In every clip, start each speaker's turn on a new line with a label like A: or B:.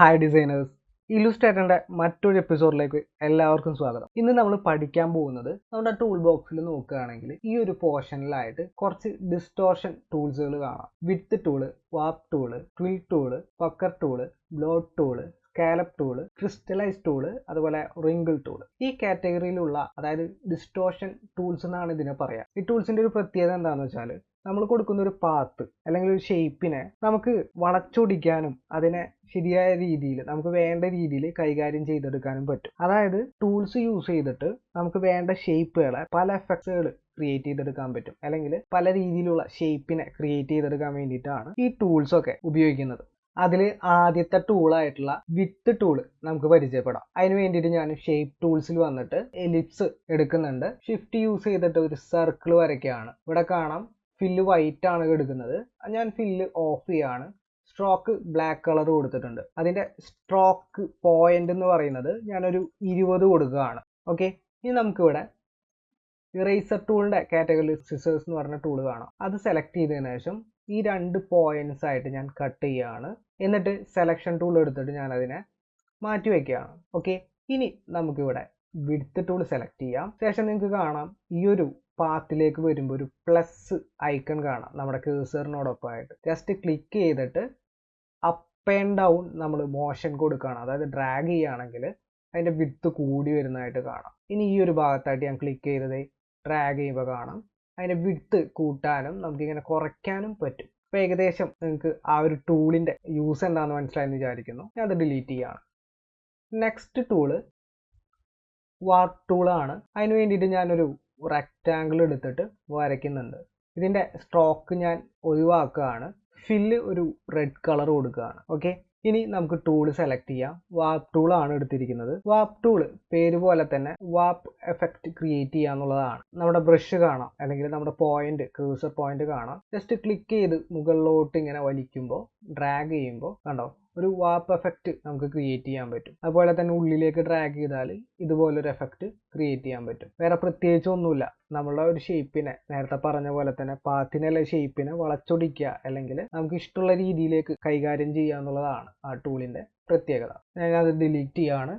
A: Hi designers ഇലുസ്ട്രേറ്ററിന്റെ മറ്റൊരു എപ്പിസോഡിലേക്ക് എല്ലാവർക്കും സ്വാഗതം. ഇന്ന് നമ്മൾ പഠിക്കാൻ പോകുന്നത് നമ്മുടെ ടൂൾ ബോക്സിൽ നോക്കുകയാണെങ്കിൽ ഈ ഒരു പോർഷനിലായിട്ട് കുറച്ച് ഡിസ്റ്റോർഷൻ ടൂൾസുകൾ കാണാം. With tool warp tool twirl tool pucker tool bloat tool scallop tool crystallize tool അതുപോലെ റിങ്കിൾ ടൂൾ ഈ കാറ്റഗറിയിലുള്ള അതായത് ഡിസ്റ്റോർഷൻ ടൂൾസ് എന്നാണ് ഇതിനെ പറയാം. ഈ ടൂൾസിന്റെ ഒരു പ്രത്യേകത എന്താണെന്ന് വെച്ചാൽ നമ്മൾ കൊടുക്കുന്ന ഒരു പാത്ത് അല്ലെങ്കിൽ ഒരു ഷേപ്പിനെ നമുക്ക് വളച്ചൊടിക്കാനും അതിനെ ശരിയായ രീതിയിൽ നമുക്ക് വേണ്ട രീതിയിൽ കൈകാര്യം ചെയ്തെടുക്കാനും പറ്റും. അതായത് ടൂൾസ് യൂസ് ചെയ്തിട്ട് നമുക്ക് വേണ്ട ഷേപ്പുകളെ പല എഫക്ട്സുകൾ ക്രിയേറ്റ് ചെയ്തെടുക്കാൻ പറ്റും. അല്ലെങ്കിൽ പല രീതിയിലുള്ള ഷേപ്പിനെ ക്രിയേറ്റ് ചെയ്തെടുക്കാൻ വേണ്ടിയിട്ടാണ് ഈ ടൂൾസ് ഒക്കെ ഉപയോഗിക്കുന്നത്. അതിൽ ആദ്യത്തെ ടൂളായിട്ടുള്ള വിത്ത് ടൂൾ നമുക്ക് പരിചയപ്പെടാം. അതിന് വേണ്ടിയിട്ട് ഞാൻ ഷേപ്പ് ടൂൾസിൽ വന്നിട്ട് എലിപ്സ് എടുക്കുന്നുണ്ട്. ഷിഫ്റ്റ് യൂസ് ചെയ്തിട്ട് ഒരു സർക്കിൾ വരയ്ക്കുകയാണ്. ഇവിടെ കാണാം ഫില്ല് വൈറ്റ് ആണ് എടുക്കുന്നത്. ഞാൻ ഫില്ല് ഓഫ് ചെയ്യാണ്. സ്ട്രോക്ക് ബ്ലാക്ക് കളർ കൊടുത്തിട്ടുണ്ട്. അതിന്റെ സ്ട്രോക്ക് പോയിന്റ് എന്ന് പറയുന്നത് ഞാനൊരു ഇരുപത് കൊടുക്കുകയാണ്. ഓക്കെ ഇനി നമുക്കിവിടെ ഇറേസർ ടൂളിന്റെ കാറ്റഗറി സിസേഴ്സ് എന്ന് പറഞ്ഞ ടൂൾ കാണാം. അത് സെലക്ട് ചെയ്തതിന് ശേഷം ഈ രണ്ട് പോയിന്റ്സ് ആയിട്ട് ഞാൻ കട്ട് ചെയ്യുകയാണ് എന്നിട്ട് സെലക്ഷൻ ടൂൾ എടുത്തിട്ട് ഞാൻ അതിനെ മാറ്റി വയ്ക്കുകയാണ് ഓക്കെ ഇനി നമുക്കിവിടെ വിഡ്ത്ത് ടൂൾ സെലക്ട് ചെയ്യാം. ശേഷം നിങ്ങൾക്ക് കാണാം. ഈ ഒരു പാത്തിലേക്ക് വരുമ്പോൾ ഒരു പ്ലസ് ഐക്കൺ കാണാം നമ്മുടെ കേസറിനോടൊപ്പമായിട്ട് ജസ്റ്റ് ക്ലിക്ക് ചെയ്തിട്ട് അപ്പ് ആൻഡ് ഡൗൺ നമ്മൾ മോഷൻ കൊടുക്കുകയാണ് അതായത് ഡ്രാഗ് ചെയ്യുകയാണെങ്കിൽ അതിന്റെ വിത്ത് കൂടി വരുന്നതായിട്ട് കാണാം. ഇനി ഈ ഒരു ഭാഗത്തായിട്ട് ഞാൻ ക്ലിക്ക് ചെയ്തത് ഡ്രാഗ് ചെയ്യുമ്പോൾ കാണാം. അതിന്റെ വിത്ത് കൂട്ടാനും നമുക്കിങ്ങനെ കുറയ്ക്കാനും പറ്റും. അപ്പോൾ ഏകദേശം നിങ്ങൾക്ക് ആ ഒരു ടൂളിന്റെ യൂസ് എന്താണെന്ന് മനസ്സിലായെന്ന് വിചാരിക്കുന്നു. ഞാൻ അത് ഡിലീറ്റ് ചെയ്യുകയാണ് നെക്സ്റ്റ് ടൂൾ വാർക്ക് ടൂളാണ് അതിന് വേണ്ടിയിട്ട് ഞാനൊരു റെക്റ്റാങ്കിൾ എടുത്തിട്ട് വരയ്ക്കുന്നുണ്ട്. ഇതിന്റെ സ്ട്രോക്ക് ഞാൻ ഒഴിവാക്കുകയാണ്. ഫില്ല് ഒരു റെഡ് കളർ കൊടുക്കുകയാണ്. ഓക്കെ ഇനി നമുക്ക് ടൂൾ സെലക്ട് ചെയ്യാം. വാപ്പ് ടൂൾ ആണ് എടുത്തിരിക്കുന്നത്. വാപ്പ് ടൂൾ പേര് പോലെ തന്നെ വാപ്പ് എഫക്റ്റ് ക്രിയേറ്റ് ചെയ്യുക എന്നുള്ളതാണ്. നമ്മുടെ ബ്രഷ് കാണാം. അല്ലെങ്കിൽ നമ്മുടെ പോയിന്റ് ക്രൂസർ പോയിന്റ് കാണാം. ജസ്റ്റ് ക്ലിക്ക് ചെയ്ത് മുകളിലോട്ട് ഇങ്ങനെ വലിക്കുമ്പോൾ ഡ്രാഗ് ചെയ്യുമ്പോൾ കണ്ടോ? ഒരു വാപ്പ് എഫക്റ്റ് നമുക്ക് ക്രിയേറ്റ് ചെയ്യാൻ പറ്റും. അതുപോലെ തന്നെ ഉള്ളിലേക്ക് ഡ്രാഗ് ചെയ്താൽ ഇതുപോലൊരു എഫക്റ്റ് ക്രിയേറ്റ് ചെയ്യാൻ പറ്റും. വേറെ പ്രത്യേകിച്ച് ഒന്നുമില്ല. നമ്മളുടെ ഒരു ഷേപ്പിനെ നേരത്തെ പറഞ്ഞ പോലെ തന്നെ പാത്തിനുള്ള ഷേപ്പിനെ വളച്ചൊടിക്കുക അല്ലെങ്കിൽ നമുക്ക് ഇഷ്ടമുള്ള രീതിയിലേക്ക് കൈകാര്യം ചെയ്യുക എന്നുള്ളതാണ് ആ ടൂളിന്റെ പ്രത്യേകത. ഞാനത് ഡിലീറ്റ് ചെയ്യാണ്.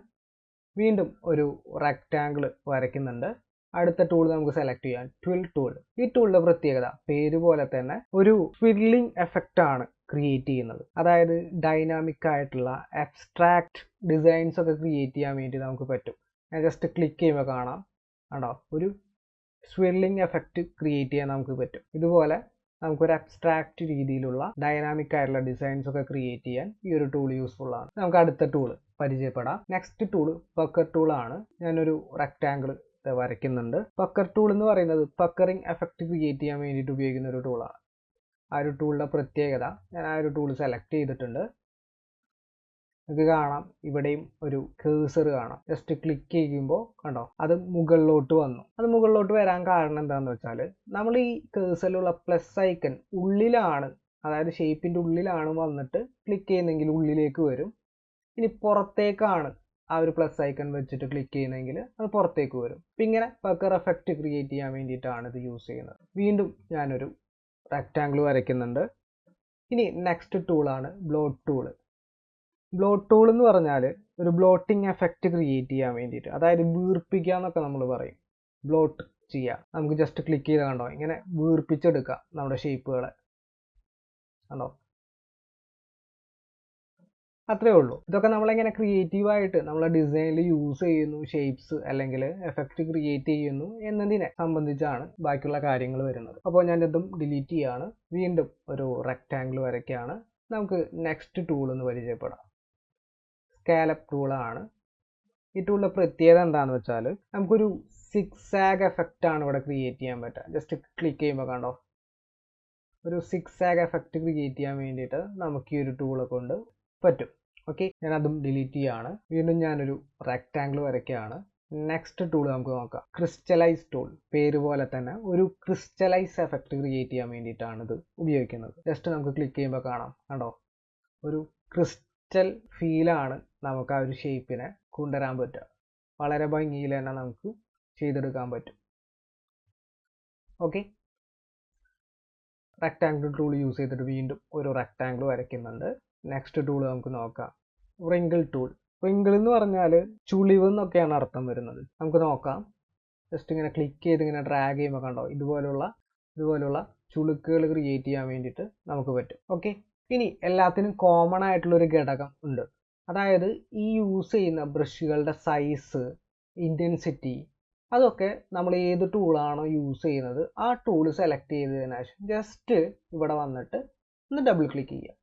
A: വീണ്ടും ഒരു റെക്റ്റാങ്കിൾ വരയ്ക്കുന്നുണ്ട്. അടുത്ത ടൂൾ നമുക്ക് സെലക്ട് ചെയ്യാം. ട്വിൽ ടൂൾ ഈ ടൂളിന്റെ പ്രത്യേകത പേര് പോലെ തന്നെ ഒരു ട്വില്ലിംഗ് എഫക്റ്റ് ആണ്. ക്രിയേറ്റ് ചെയ്യുന്നത്. അതായത് ഡൈനാമിക് ആയിട്ടുള്ള അബ്സ്ട്രാക്ട് ഡിസൈൻസ് ഒക്കെ ക്രിയേറ്റ് ചെയ്യാൻ വേണ്ടി നമുക്ക് പറ്റും. ജസ്റ്റ് ക്ലിക്ക് ചെയ്യുമ്പോൾ കാണാം. കണ്ടോ? ഒരു സ്വില്ലിംഗ് എഫക്റ്റ് ക്രിയേറ്റ് ചെയ്യാൻ നമുക്ക് പറ്റും. ഇതുപോലെ നമുക്കൊരു അബ്സ്ട്രാക്റ്റ് രീതിയിലുള്ള ഡൈനാമിക് ആയിട്ടുള്ള ഡിസൈൻസ് ഒക്കെ ക്രിയേറ്റ് ചെയ്യാൻ ഈ ഒരു ടൂൾ യൂസ്ഫുൾ ആണ്. നമുക്ക് അടുത്ത ടൂൾ പരിചയപ്പെടാം. നെക്സ്റ്റ് ടൂൾ പക്കർ ടൂൾ ആണ്. ഞാനൊരു റെക്റ്റാങ്കിൾ വരയ്ക്കുന്നുണ്ട്. പക്കർ ടൂൾ എന്ന് പറയുന്നത് പക്കറിംഗ് എഫക്റ്റ് ക്രിയേറ്റ് ചെയ്യാൻ വേണ്ടിയിട്ട് ഉപയോഗിക്കുന്ന ഒരു ടൂളാണ് ആ ഒരു ടൂളിന്റെ പ്രത്യേകത ഞാൻ ആ ഒരു ടൂൾ സെലക്ട് ചെയ്തിട്ടുണ്ട്. നിങ്ങൾക്ക് കാണാം. ഇവിടെയും ഒരു കേസർ കാണാം. ജസ്റ്റ് ക്ലിക്ക് ചെയ്യുമ്പോൾ കണ്ടോ അത് മുകളിലോട്ട് വന്നു. അത് മുകളിലോട്ട് വരാൻ കാരണം എന്താണെന്ന് വെച്ചാൽ നമ്മൾ ഈ കേസറിലുള്ള പ്ലസ് ഐക്കൺ ഉള്ളിലാണ് അതായത് ഷേപ്പിന്റെ ഉള്ളിലാണ് വന്നിട്ട് ക്ലിക്ക് ചെയ്യുന്നെങ്കിൽ ഉള്ളിലേക്ക് വരും. ഇനി പുറത്തേക്കാണ് ആ ഒരു പ്ലസ് ഐക്കൺ വെച്ചിട്ട് ക്ലിക്ക് ചെയ്യുന്നെങ്കിൽ അത് പുറത്തേക്ക് വരും. അപ്പം ഇങ്ങനെ പക്കർ എഫക്റ്റ് ക്രിയേറ്റ് ചെയ്യാൻ വേണ്ടിയിട്ടാണ് ഇത് യൂസ് ചെയ്യുന്നത്. വീണ്ടും ഞാനൊരു റെക്റ്റാങ്കിൾ വരയ്ക്കുന്നുണ്ട്. ഇനി നെക്സ്റ്റ് ടൂളാണ് ബ്ലോട്ട് ടൂൾ ബ്ലോട്ട് ടൂൾ എന്ന് പറഞ്ഞാൽ ഒരു ബ്ലോട്ടിംഗ് എഫക്റ്റ് ക്രിയേറ്റ് ചെയ്യാൻ വേണ്ടിയിട്ട് അതായത് വീർപ്പിക്കുക എന്നൊക്കെ നമ്മൾ പറയും. ബ്ലോട്ട് ചെയ്യുക. നമുക്ക് ജസ്റ്റ് ക്ലിക്ക് ചെയ്ത് കണ്ടോ? ഇങ്ങനെ വീർപ്പിച്ചെടുക്കാം നമ്മുടെ ഷേപ്പുകളെ കണ്ടോ? അത്രേ ഉള്ളൂ. ഇതൊക്കെ നമ്മളെങ്ങനെ ക്രിയേറ്റീവായിട്ട് നമ്മൾ ഡിസൈനിൽ യൂസ് ചെയ്യുന്നു ഷേപ്സ് അല്ലെങ്കിൽ എഫക്റ്റ് ക്രിയേറ്റ് ചെയ്യുന്നു എന്നതിനെ സംബന്ധിച്ചാണ് ബാക്കിയുള്ള കാര്യങ്ങൾ വരുന്നത്. അപ്പോൾ ഞാൻ ഇതും ഡിലീറ്റ് ചെയ്യാണ്. വീണ്ടും ഒരു റെക്റ്റാങ്കിൾ വരയ്ക്കുകയാണ് നമുക്ക് നെക്സ്റ്റ് ടൂൾ എന്ന് പരിചയപ്പെടാം. സ്കാലപ്പ് ടൂളാണ് ഈ ടൂളിന്റെ പ്രത്യേകത എന്താണെന്ന് വെച്ചാൽ നമുക്കൊരു സിക്സ് ആഗ് എഫക്റ്റ് ആണ് ഇവിടെ ക്രിയേറ്റ് ചെയ്യാൻ പറ്റുക. ജസ്റ്റ് ക്ലിക്ക് ചെയ്യുമ്പോൾ കണ്ടോ? ഒരു സിക്സ് എഫക്റ്റ് ക്രിയേറ്റ് ചെയ്യാൻ വേണ്ടിയിട്ട് നമുക്ക് ഈ ഒരു ടൂളെ കൊണ്ട് പറ്റും. ഓക്കെ ഞാൻ അതും ഡിലീറ്റ് ചെയ്യാണ്. വീണ്ടും ഞാനൊരു റെക്റ്റാങ്കിൾ വരയ്ക്കുകയാണ്. നെക്സ്റ്റ് ടൂൾ നമുക്ക് നോക്കാം. ക്രിസ്റ്റലൈസ് ടൂൾ പേര് പോലെ തന്നെ ഒരു ക്രിസ്റ്റലൈസ് എഫക്റ്റ് ക്രിയേറ്റ് ചെയ്യാൻ വേണ്ടിയിട്ടാണ് ഇത് ഉപയോഗിക്കുന്നത്. ജസ്റ്റ് നമുക്ക് ക്ലിക്ക് ചെയ്യുമ്പോൾ കാണാം. കണ്ടോ? ഒരു ക്രിസ്റ്റൽ ഫീലാണ് നമുക്ക് ആ ഒരു ഷേപ്പിനെ കൊണ്ടുവരാൻ പറ്റുക. വളരെ ഭംഗിയിൽ തന്നെ നമുക്ക് ചെയ്തെടുക്കാൻ പറ്റും. ഓക്കെ റെക്റ്റാങ്കിൾ ടൂൾ യൂസ് ചെയ്തിട്ട് വീണ്ടും ഒരു റെക്റ്റാങ്കിൾ വരയ്ക്കുന്നുണ്ട്. നെക്സ്റ്റ് ടൂൾ നമുക്ക് നോക്കാം. റിങ്കിൾ ടൂൾ റിങ്കിൾ എന്ന് പറഞ്ഞാൽ ചുളിവ് എന്നൊക്കെയാണ് അർത്ഥം വരുന്നത്. നമുക്ക് നോക്കാം. ജസ്റ്റ് ഇങ്ങനെ ക്ലിക്ക് ചെയ്ത് ഇങ്ങനെ ഡ്രാഗ് ചെയ്യുമ്പോൾ കണ്ടോ? ഇതുപോലുള്ള ഇതുപോലുള്ള ചുളുക്കുകൾ ക്രിയേറ്റ് ചെയ്യാൻ വേണ്ടിയിട്ട് നമുക്ക് പറ്റും. ഓക്കെ ഇനി എല്ലാത്തിനും കോമൺ ആയിട്ടുള്ളൊരു ഘടകം ഉണ്ട്. അതായത് ഈ യൂസ് ചെയ്യുന്ന ബ്രഷുകളുടെ സൈസ് ഇന്റൻസിറ്റി അതൊക്കെ നമ്മൾ ഏത് ടൂളാണോ യൂസ് ചെയ്യുന്നത് ആ ടൂൾ സെലക്ട് ചെയ്തതിനു ശേഷം ജസ്റ്റ് ഇവിടെ വന്നിട്ട് ഒന്ന് ഡബിൾ ക്ലിക്ക് ചെയ്യുക.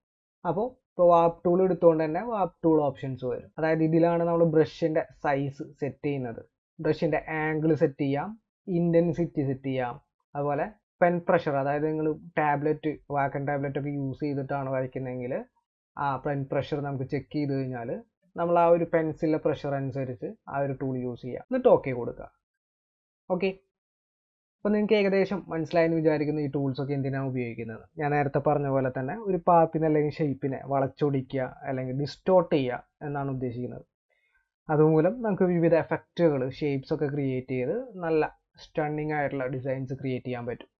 A: അപ്പോൾ ഇപ്പോൾ വാപ്പ് ടൂൾ എടുത്തുകൊണ്ട് തന്നെ വാപ്പ് ടൂൾ ഓപ്ഷൻസ് വരും. അതായത് ഇതിലാണ് നമ്മൾ ബ്രഷിന്റെ സൈസ് സെറ്റ് ചെയ്യുന്നത്. ബ്രഷിന്റെ ആംഗിൾ സെറ്റ് ചെയ്യാം ഇന്റൻസിറ്റി സെറ്റ് ചെയ്യാം. അതുപോലെ പെൻ പ്രഷർ അതായത് നിങ്ങൾ ടാബ്ലറ്റ് വാക്കൻ ടാബ്ലറ്റ് ഒക്കെ യൂസ് ചെയ്തിട്ടാണ് വരയ്ക്കുന്നതെങ്കിൽ ആ പെൻ പ്രഷർ നമുക്ക് ചെക്ക് ചെയ്ത് കഴിഞ്ഞാൽ നമ്മൾ ആ ഒരു പെൻസിലെ പ്രഷർ അനുസരിച്ച് ആ ഒരു ടൂൾ യൂസ് ചെയ്യാം. എന്നിട്ട് ഓക്കെ കൊടുക്കുക. ഓക്കെ അപ്പോൾ നിങ്ങൾക്ക് ഏകദേശം മനസ്സിലായെന്ന് വിചാരിക്കുന്ന ഈ ടൂൾസ് ഒക്കെ എന്തിനാണ് ഉപയോഗിക്കുന്നത്. ഞാൻ നേരത്തെ പറഞ്ഞ പോലെ തന്നെ ഒരു പാത്തിനെ അല്ലെങ്കിൽ ഷേപ്പിനെ വളച്ചൊടിക്കുക അല്ലെങ്കിൽ ഡിസ്റ്റോർട്ട് ചെയ്യുക എന്നാണ് ഉദ്ദേശിക്കുന്നത്. അതുമൂലം നമുക്ക് വിവിധ എഫക്റ്റുകൾ ഷേപ്സ് ഒക്കെ ക്രിയേറ്റ് ചെയ്ത് നല്ല സ്റ്റണ്ണിങ് ആയിട്ടുള്ള ഡിസൈൻസ് ക്രിയേറ്റ് ചെയ്യാൻ പറ്റും.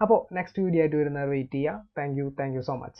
A: അപ്പോൾ നെക്സ്റ്റ് വീഡിയോ ആയിട്ട് വരുന്നവർ വെയിറ്റ് ചെയ്യുക. Thank you thank you so much